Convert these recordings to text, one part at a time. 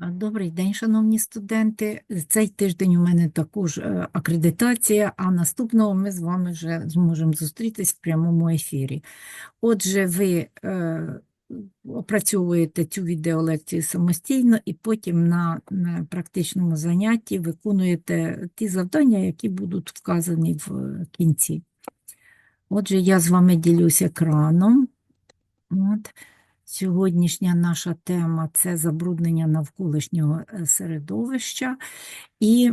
Добрий день, шановні студенти. Цей тиждень у мене також е, акредитація, а наступного ми з вами вже зможемо зустрітись в прямому ефірі. Отже, ви е, опрацьовуєте цю відеолекцію самостійно і потім на, на практичному занятті виконуєте ті завдання, які будуть вказані в е, кінці. Отже, я з вами ділюсь екраном. От. Сьогоднішня наша тема це забруднення навколишнього е, середовища, і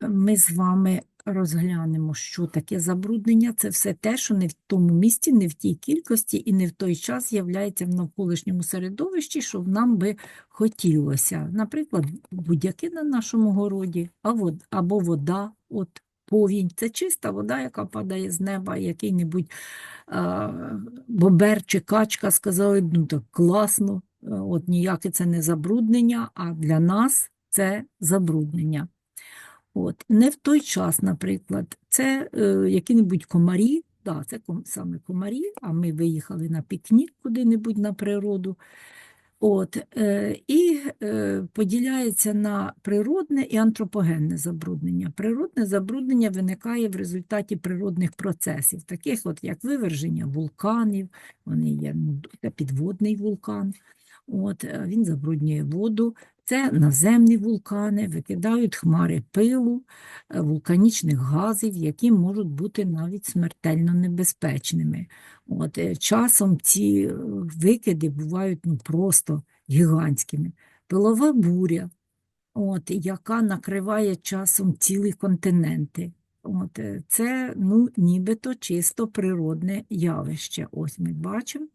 ми з вами розглянемо, що таке забруднення. Це все те, що не в тому місці, не в тій кількості і не в той час з'являється в навколишньому середовищі, що нам би хотілося. Наприклад, будь-яке на нашому городі, або вода, от повінь. Це чиста вода, яка падає з неба, який-небудь бобер чи качка сказали, ну так класно, е, от ніяке це не забруднення, а для нас це забруднення. От. Не в той час, наприклад, це е, які-небудь комарі, да, це ком- саме комарі, а ми виїхали на пікнік куди-небудь на природу. От, е, і е, поділяється на природне і антропогенне забруднення. Природне забруднення виникає в результаті природних процесів, таких от як виверження вулканів, вони є ну, підводний вулкан, от, е, він забруднює воду. Це наземні вулкани, викидають хмари пилу, е, вулканічних газів, які можуть бути навіть смертельно небезпечними. От, е, часом ці е, викиди бувають ну, просто гігантськими. Пилова буря, от, яка накриває часом цілі континенти. От, це ну, нібито чисто природне явище. Ось ми бачимо.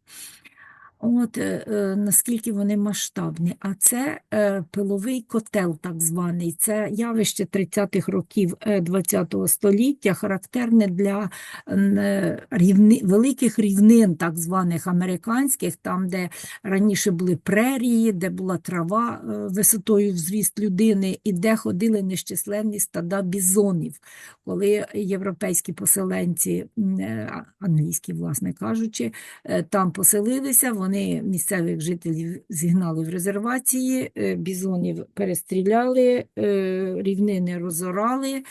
От, е, е, наскільки вони масштабні. А це е, пиловий котел, так званий. Це явище 30-х років е, ХХ століття, характерне для е, рівни, великих рівнин, так званих американських, там, де раніше були прерії, де була трава е, висотою в зріст людини, і де ходили нещисленні стада бізонів. Коли європейські поселенці, е, англійські, власне кажучи, е, там поселилися, вони місцевих жителів зігнали в резервації, е, бізонів перестріляли, е, рівнини розорали,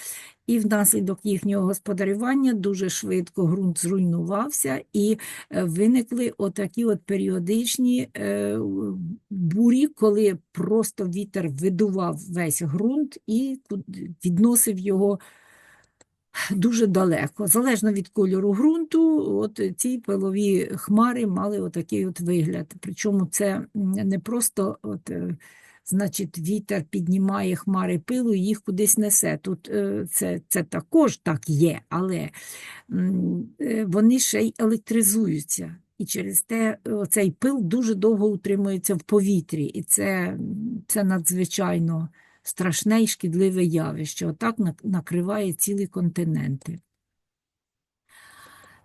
і внаслідок їхнього господарювання дуже швидко ґрунт зруйнувався, і е, виникли отакі от періодичні бурі, коли просто вітер видував весь ґрунт і відносив його дуже далеко. Залежно від кольору ґрунту, от ці пилові хмари мали отакий от вигляд. Причому це не просто от, е, значить, вітер піднімає хмари пилу і їх кудись несе. Тут е, це, це також так є, але е, вони ще й електризуються. І через те цей пил дуже довго утримується в повітрі, і це, це надзвичайно страшне і шкідливе явище. Отак накриває цілі континенти.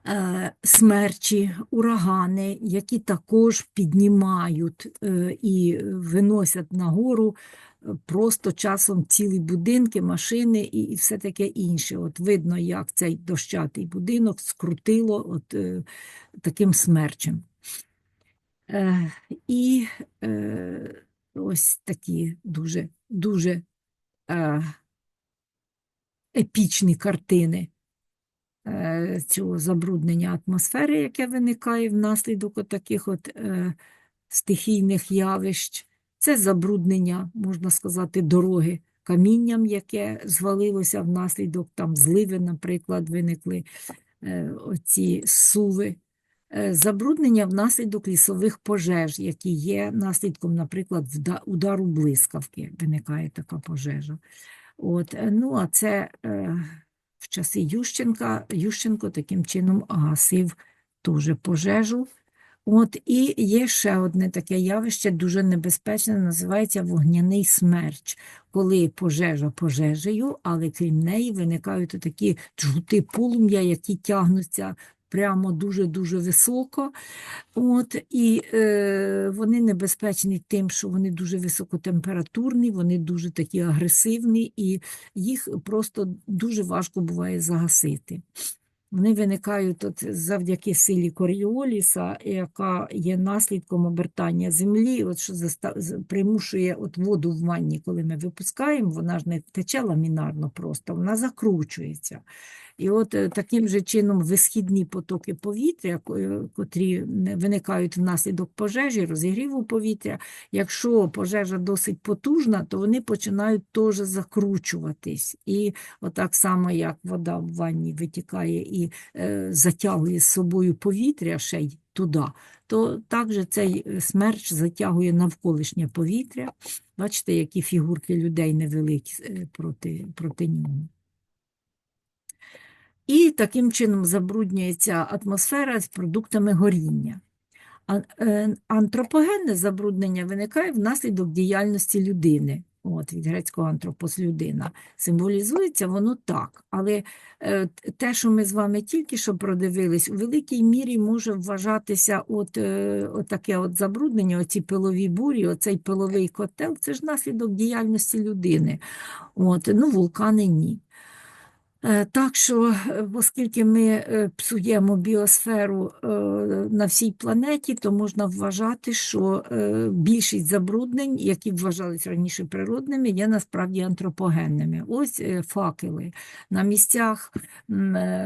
Е, Смерчі, урагани, які також піднімають е, і виносять нагору е, просто часом цілі будинки, машини і, все таке інше. От видно, як цей дощатий будинок скрутило от, таким смерчем. І ось такі дуже, дуже е, епічні картини е, цього забруднення атмосфери, яке виникає внаслідок от таких от е, стихійних явищ. Це забруднення, можна сказати, дороги камінням, яке звалилося внаслідок там зливи, наприклад, виникли е, оці суви. Е, Забруднення внаслідок лісових пожеж, які є наслідком, наприклад, удару блискавки, виникає така пожежа. От, е, ну, а це е, в часи Ющенка, Ющенко таким чином гасив теж пожежу. От, і є ще одне таке явище, дуже небезпечне, називається вогняний смерч, коли пожежа пожежею, але крім неї виникають такі джгути полум'я, які тягнуться прямо дуже-дуже високо. От, і е, вони небезпечні тим, що вони дуже високотемпературні, вони дуже такі агресивні, і їх просто дуже важко буває загасити. Вони виникають от завдяки силі Коріоліса, яка є наслідком обертання землі, от що заста- примушує от воду в ванні, коли ми випускаємо, вона ж не тече ламінарно просто, вона закручується. І от е, таким же чином висхідні потоки повітря, е, котрі виникають внаслідок пожежі, розігріву повітря, якщо пожежа досить потужна, то вони починають теж закручуватись. І отак само, як вода в ванні витікає і е, затягує з собою повітря ще й туди, то також цей смерч затягує навколишнє повітря. Бачите, які фігурки людей невеликі проти, проти нього. І таким чином забруднюється атмосфера з продуктами горіння. Е, Антропогенне забруднення виникає внаслідок діяльності людини. От, від грецького антропос людина. Символізується воно так. Але е, те, що ми з вами тільки що продивились, у великій мірі може вважатися от, е, от таке от забруднення, оці пилові бурі, оцей пиловий котел, це ж наслідок діяльності людини. От, ну, вулкани ні. Е, Так що, е, оскільки ми е, псуємо біосферу на всій планеті, то можна вважати, що більшість забруднень, які вважались раніше природними, є насправді антропогенними. Ось факели на місцях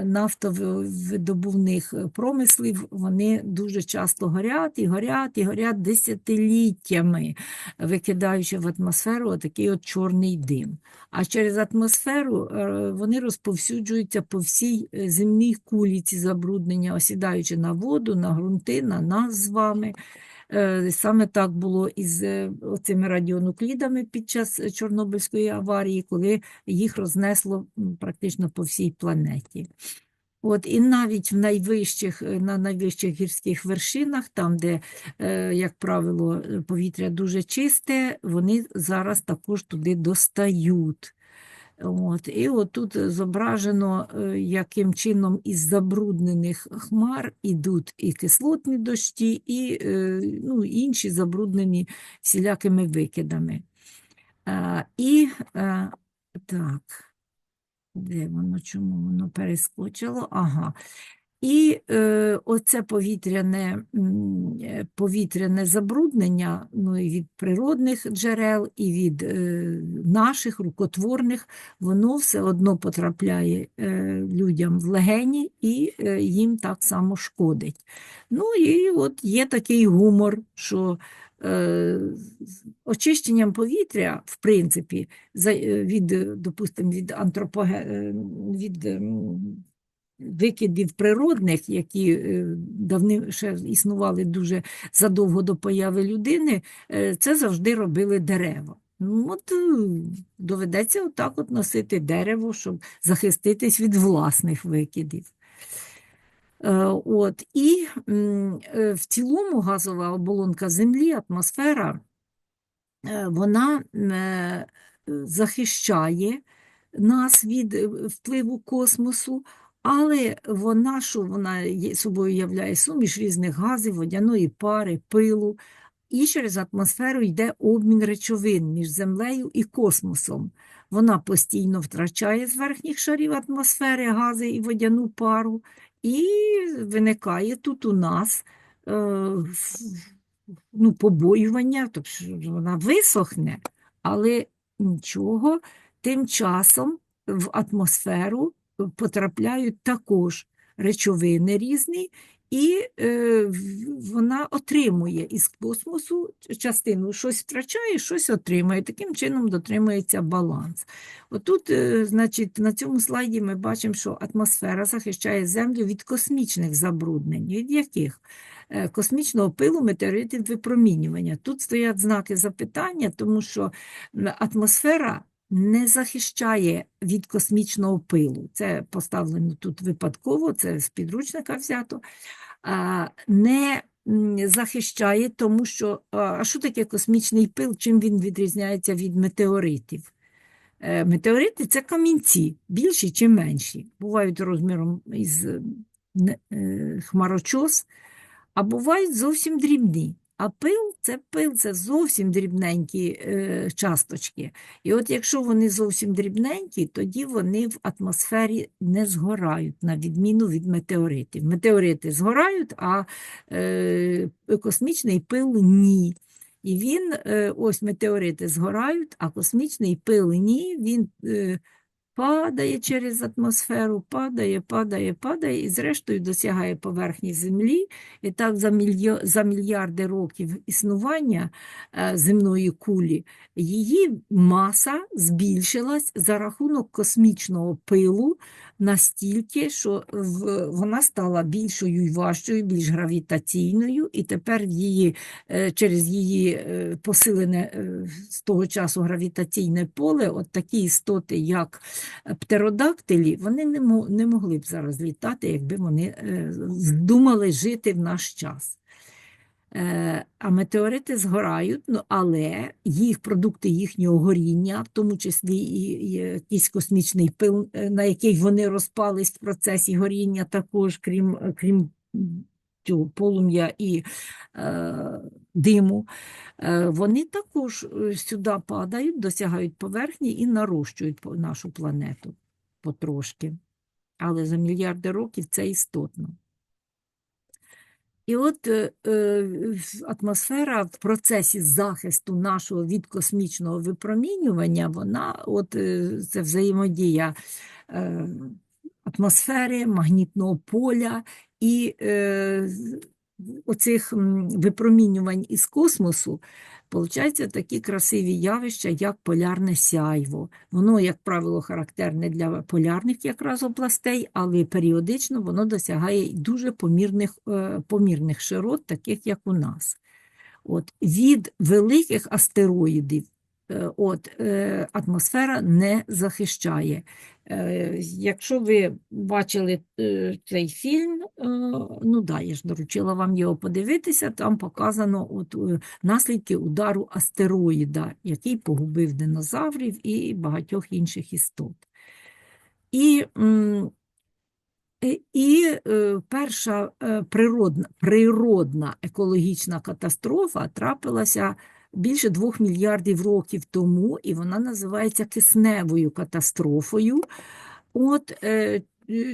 нафтовидобувних промислів, вони дуже часто горять і горять і горять десятиліттями, викидаючи в атмосферу отакий от чорний дим. А через атмосферу вони розповсюджуються по всій е, земній кулі, ці забруднення, осідаючи на воду, на ґрунти, на нас з вами. Е, Саме так було із е, цими радіонуклідами під час Чорнобильської аварії, коли їх рознесло практично по всій планеті. От, і навіть в найвищих, на найвищих гірських вершинах, там, де, як правило, повітря дуже чисте, вони зараз також туди достають. От, і от тут зображено, е, яким чином із забруднених хмар ідуть і кислотні дощі, і е, ну, інші забруднені всілякими викидами. І е, так. Де воно, чому воно перескочило? Ага. І е, оце повітряне, е, повітряне забруднення ну, і від природних джерел, і від е, наших рукотворних, воно все одно потрапляє е, людям в легені і е, їм так само шкодить. Ну і от є такий гумор, що е, очищенням повітря, в принципі, за, е, від, допустимо, від антропоге, е, від викидів природних, які е, давним ще існували дуже задовго до появи людини, е, це завжди робили дерева. Ну, От е, доведеться отак от носити дерево, щоб захиститись від власних викидів. От, і в цілому газова оболонка Землі, атмосфера, вона захищає нас від впливу космосу, але вона, що вона собою являє суміш різних газів, водяної пари, пилу, і через атмосферу йде обмін речовин між Землею і космосом. Вона постійно втрачає з верхніх шарів атмосфери гази і водяну пару, і виникає тут у нас е, ну, побоювання, тобто вона висохне, але нічого, тим часом в атмосферу потрапляють також речовини різні, і е, вона отримує із космосу частину, щось втрачає, щось отримує. Таким чином дотримується баланс. Отут, е, значить, на цьому слайді ми бачимо, що атмосфера захищає Землю від космічних забруднень. Від яких? Е, Космічного пилу, метеоритів, випромінювання. Тут стоять знаки запитання, тому що атмосфера не захищає від космічного пилу. Це поставлено тут випадково, це з підручника взято. Не захищає, тому що а що таке космічний пил, чим він відрізняється від метеоритів? Е, Метеорити це камінці, більші чи менші. Бувають розміром із е, хмарочос, а бувають зовсім дрібні. А пил це пил, це зовсім дрібненькі е, часточки. І от якщо вони зовсім дрібненькі, тоді вони в атмосфері не згорають, на відміну від метеоритів. Метеорити згорають, а е, космічний пил ні. І він, е, ось метеорити згорають, а космічний пил ні, він е, падає через атмосферу, падає, падає, падає і зрештою досягає поверхні Землі. І так за, мільйо, за мільярди років існування е, земної кулі її маса збільшилась за рахунок космічного пилу настільки, що в, вона стала більшою і важчою, більш гравітаційною, і тепер її, е, через її е, посилене з того часу гравітаційне поле, от такі істоти, як птеродактилі, вони не, могли б зараз літати, якби вони е, здумали жити в наш час. Е, А метеорити згорають, ну, але їх продукти їхнього горіння, в тому числі і, якийсь космічний пил, е, на який вони розпались в процесі горіння, також, крім, крім цього полум'я і е, диму, е, вони також е, сюди падають, досягають поверхні і нарощують нашу планету потрошки. Але за мільярди років це істотно. І от е, е, атмосфера в процесі захисту нашого від космічного випромінювання, вона от е, це взаємодія е, атмосфери, магнітного поля і е, оцих випромінювань із космосу. Получаються такі красиві явища, як полярне сяйво. Воно, як правило, характерне для полярних якраз областей, але періодично воно досягає дуже помірних, е, помірних широт, таких як у нас. От, від великих астероїдів от, е, атмосфера не захищає. Е, Якщо ви бачили е, цей фільм, е, ну да, я ж доручила вам його подивитися, там показано от, е, наслідки удару астероїда, який погубив динозаврів і багатьох інших істот. І Е, І е, перша е, природна, природна екологічна катастрофа трапилася більше двох мільярдів років тому, і вона називається кисневою катастрофою. От е,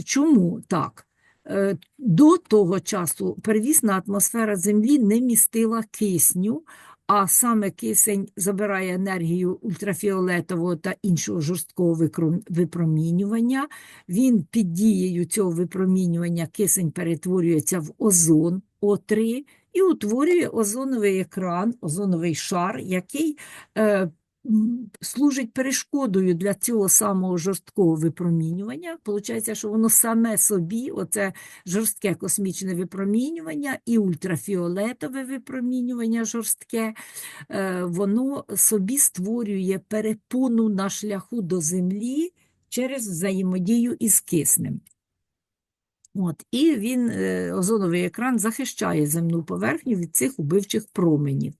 чому так? Е, До того часу первісна атмосфера Землі не містила кисню, а саме кисень забирає енергію ультрафіолетового та іншого жорсткого випромінювання. Він під дією цього випромінювання кисень перетворюється в озон О3 і утворює озоновий екран, озоновий шар, який е, служить перешкодою для цього самого жорсткого випромінювання. Получається, що воно саме собі, оце жорстке космічне випромінювання і ультрафіолетове випромінювання жорстке, е, воно собі створює перепону на шляху до Землі через взаємодію із киснем. От, і він, е, озоновий екран, захищає земну поверхню від цих убивчих променів,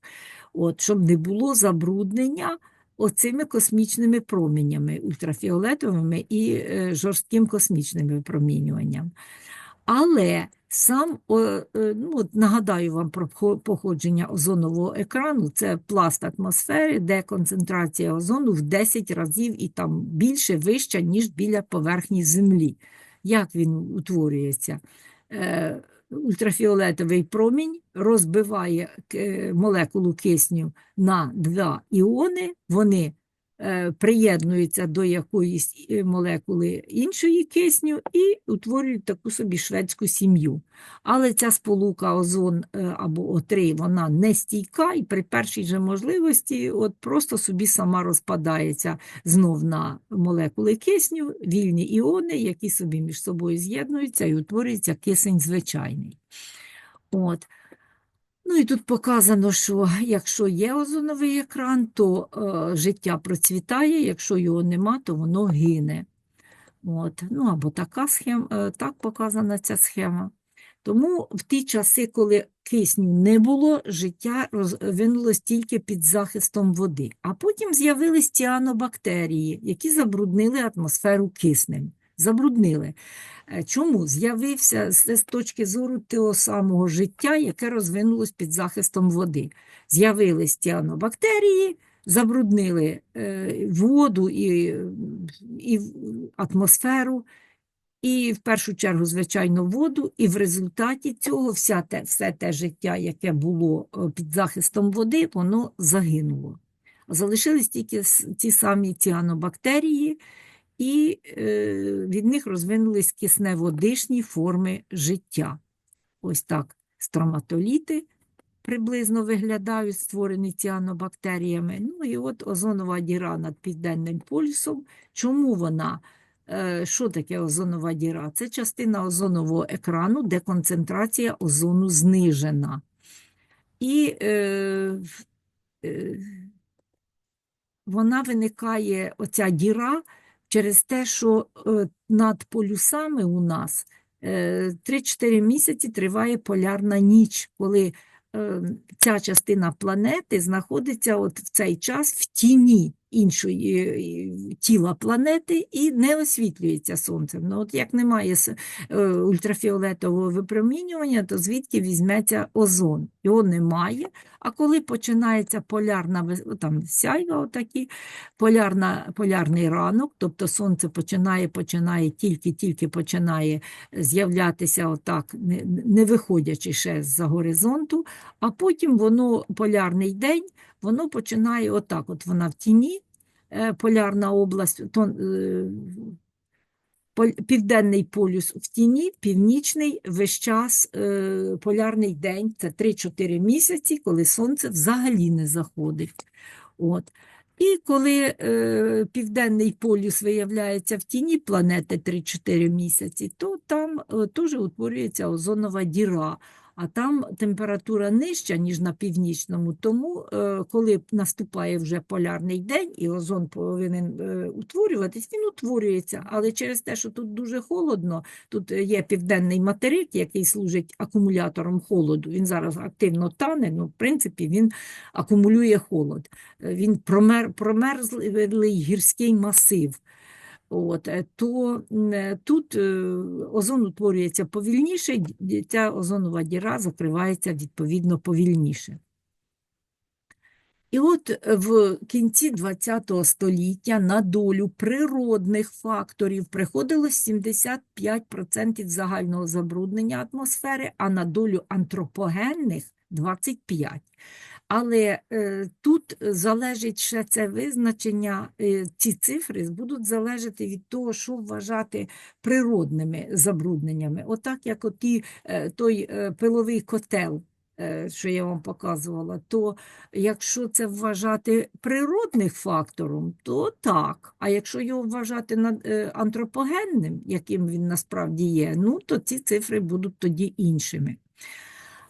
от, щоб не було забруднення оцими космічними променями, ультрафіолетовими і е, жорстким космічним випромінюванням. Але сам, е, ну, нагадаю вам про походження озонового екрану, це пласт атмосфери, де концентрація озону в 10 разів і там більше вища, ніж біля поверхні Землі. Як він утворюється? Е, Ультрафіолетовий промінь розбиває молекулу кисню на два іони, вони е, приєднуються до якоїсь е, молекули іншої кисню і утворюють таку собі шведську сім'ю. Але ця сполука озон е, або О3, вона не стійка, і при першій же можливості от просто собі сама розпадається знов на молекули кисню, вільні іони, які собі між собою з'єднуються і утворюється кисень звичайний. От. Ну і тут показано, що якщо є озоновий екран, то е, життя процвітає, якщо його нема, то воно гине. От. Ну або така схема, е, так показана ця схема. Тому в ті часи, коли кисню не було, життя розвинулось тільки під захистом води. А потім з'явились ціанобактерії, які забруднили атмосферу киснем. Забруднили. Е, Чому? З'явився з точки зору того самого життя, яке розвинулось під захистом води. З'явились тіанобактерії, забруднили е, воду і, і атмосферу, і в першу чергу, звичайно, воду, і в результаті цього вся те, все те життя, яке було е, під захистом води, воно загинуло. Залишились тільки ті самі ціанобактерії, і е, від них розвинулись кисневодишні форми життя. Ось так строматоліти приблизно виглядають, створені ціанобактеріями. Ну і от озонова діра над південним полюсом. Чому вона? Е, Що таке озонова діра? Це частина озонового екрану, де концентрація озону знижена. І е, е, вона виникає, оця діра, через те, що е, над полюсами у нас е, 3-4 місяці триває полярна ніч, коли е, ця частина планети знаходиться от в цей час в тіні іншої е, тіла планети і не освітлюється сонцем. Ну, от як немає е, ультрафіолетового випромінювання, то звідки візьметься озон? Його немає. А коли починається полярна там сяйва, отакі, полярна, полярний ранок, тобто сонце починає, починає, тільки-тільки починає з'являтися отак, не, не виходячи ще з-за горизонту, а потім воно, полярний день, воно починає отак, от вона в тіні, е, полярна область, то, е, Південний полюс в тіні, північний весь час е, полярний день, це 3-4 місяці, коли сонце взагалі не заходить. От. І коли е, південний полюс виявляється в тіні планети 3-4 місяці, то там е, теж утворюється озонова діра. А там температура нижча, ніж на північному, тому е, коли наступає вже полярний день і озон повинен е, утворюватись, він утворюється. Але через те, що тут дуже холодно, тут е, є південний материк, який служить акумулятором холоду. Він зараз активно тане, ну, в принципі, він акумулює холод. Він промер, промерзлий гірський масив. От, е, то е, тут е, озон утворюється повільніше, ця озонова діра закривається відповідно повільніше. І от в кінці ХХ століття на долю природних факторів приходилось 75% загального забруднення атмосфери, а на долю антропогенних 25%. Але е, тут залежить ще це визначення, е, ці цифри будуть залежати від того, що вважати природними забрудненнями. Отак, як оті, е, той пиловий котел, що я вам показувала, то якщо це вважати природним фактором, то так. А якщо його вважати над- антропогенним, яким він насправді є, ну то ці цифри будуть тоді іншими.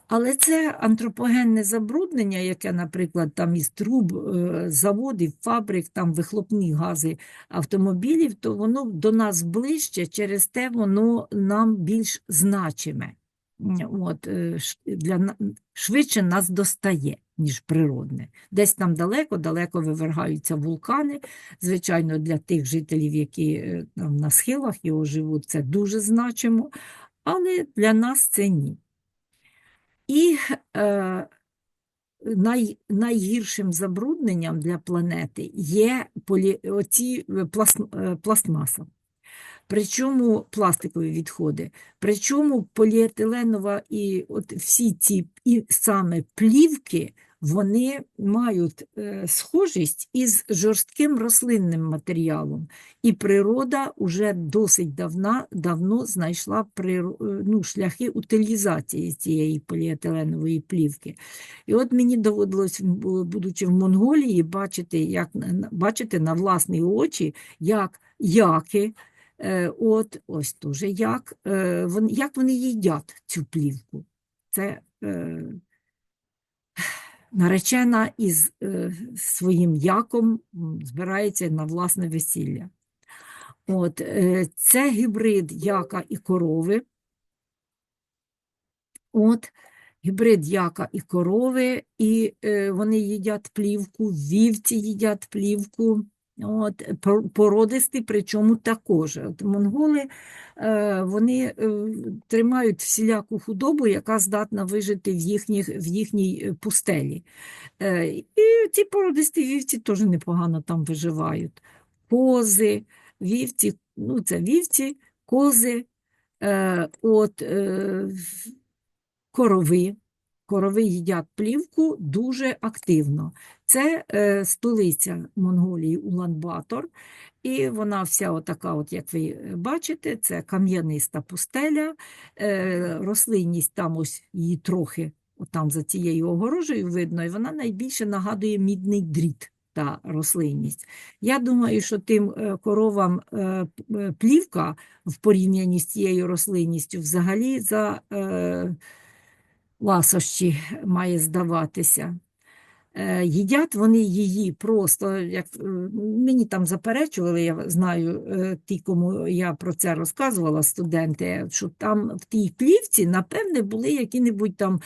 Але це антропогенне забруднення, яке, наприклад, там із труб е, заводів, фабрик, там вихлопні гази автомобілів, то воно до нас ближче, через те воно нам більш значиме. От, е, для, швидше нас достає, ніж природне. Десь там далеко, далеко вивергаються вулкани. Звичайно, для тих жителів, які е, там на схилах його живуть, це дуже значимо, але для нас це ні. І е, най, найгіршим забрудненням для планети є полі, оці е, пласт, е, пластмаса. Причому пластикові відходи, причому поліетиленова і от всі ці і саме плівки, вони мають е, схожість із жорстким рослинним матеріалом. І природа вже досить давна, давно знайшла е, ну, шляхи утилізації цієї поліетиленової плівки. І от мені доводилось, будучи в Монголії, бачити, як, бачити на власні очі, як яки, Е, От ось дуже як, як вони їдять цю плівку. Це наречена із е, своїм яком збирається на власне весілля. От, е, це гібрид яка і корови. От, гібрид яка і корови, і е, вони їдять плівку, вівці їдять плівку. От, пор- породисті, причому також. От монголи е, вони е, тримають всіляку худобу, яка здатна вижити в, їхніх, в їхній е, пустелі. І ці породисті вівці теж непогано там виживають. Кози, вівці, ну це вівці, кози, от, корови. Корови їдять плівку дуже активно. Це е, столиця Монголії Улан-Батор, і вона вся отака, от, як ви е, бачите, це кам'яниста пустеля, е, рослинність там ось її трохи там за цією огорожею видно, і вона найбільше нагадує мідний дріт. Та рослинність. Я думаю, що тим е, коровам е, плівка в порівнянні з цією рослинністю взагалі за ласощі має здаватися. Е, Їдять вони її просто, як е, мені там заперечували, я знаю, е, ті, кому я про це розказувала, студенти, що там в тій плівці, напевне, були які-небудь там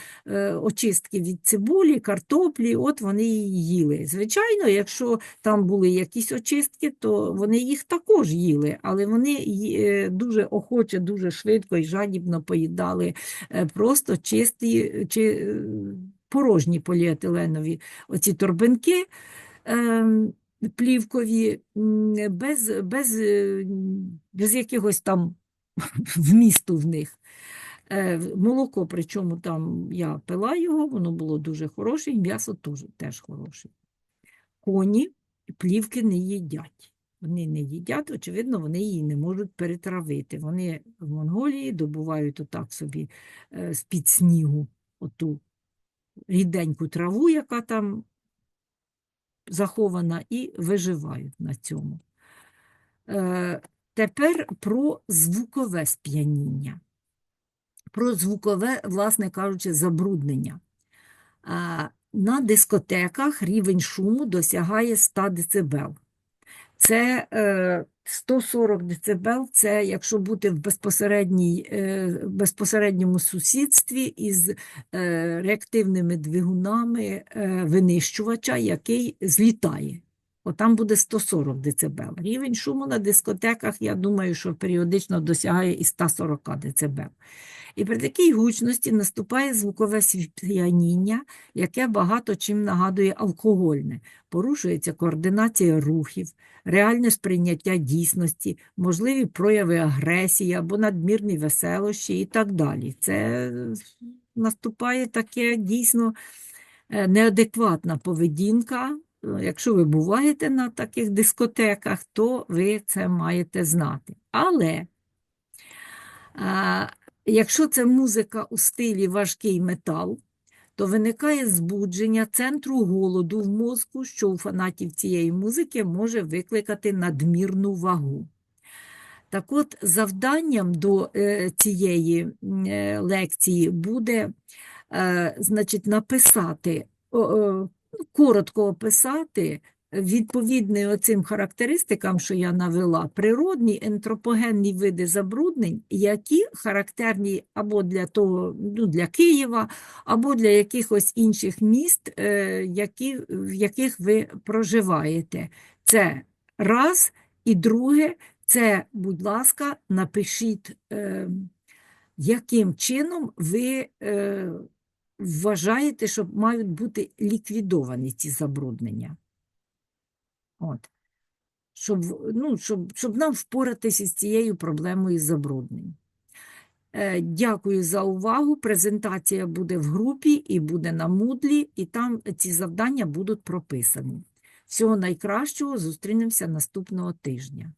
очистки від цибулі, картоплі, от вони її їли. Звичайно, якщо там були якісь очистки, то вони їх також їли, але вони дуже охоче, дуже швидко і жадібно поїдали просто чисті чи порожні поліетиленові оці торбинки ем, плівкові, без, без, е, без якогось там вмісту в них. Е, Молоко, причому там я пила його, воно було дуже хороше, і м'ясо теж, теж хороше. Коні плівки не їдять. Вони не їдять, очевидно, вони її не можуть перетравити. Вони в Монголії добувають отак собі е, з-під снігу оту ріденьку траву, яка там захована, і виживають на цьому. Е, Тепер про звукове сп'яніння. Про звукове, власне кажучи, забруднення. А, На дискотеках рівень шуму досягає 100 дБ. Це е, 140 дБ, це якщо бути в безпосередній, е, безпосередньому сусідстві із е, реактивними двигунами е, винищувача, який злітає. Отам буде 140 дБ. Рівень шуму на дискотеках, я думаю, що періодично досягає і 140 дБ. І при такій гучності наступає звукове сп'яніння, яке багато чим нагадує алкогольне. Порушується координація рухів, реальне сприйняття дійсності, можливі прояви агресії або надмірні веселощі і так далі. Це наступає таке дійсно е, неадекватна поведінка. Е, Якщо ви буваєте на таких дискотеках, то ви це маєте знати. Але а, якщо це музика у стилі важкий метал, то виникає збудження центру голоду в мозку, що у фанатів цієї музики може викликати надмірну вагу. Так от, завданням до е, цієї е, лекції буде е, значить, написати, ну, коротко описати відповідні оцим характеристикам, що я навела, природні ентропогенні види забруднень, які характерні або для того, ну, для Києва, або для якихось інших міст, е, які, в яких ви проживаєте. Це раз. І друге, це, будь ласка, напишіть, е, яким чином ви е, вважаєте, що мають бути ліквідовані ці забруднення. От. Щоб, ну, щоб, щоб нам впоратися з цією проблемою забруднень. Е, Дякую за увагу. Презентація буде в групі і буде на Moodle, і там ці завдання будуть прописані. Всього найкращого, зустрінемося наступного тижня.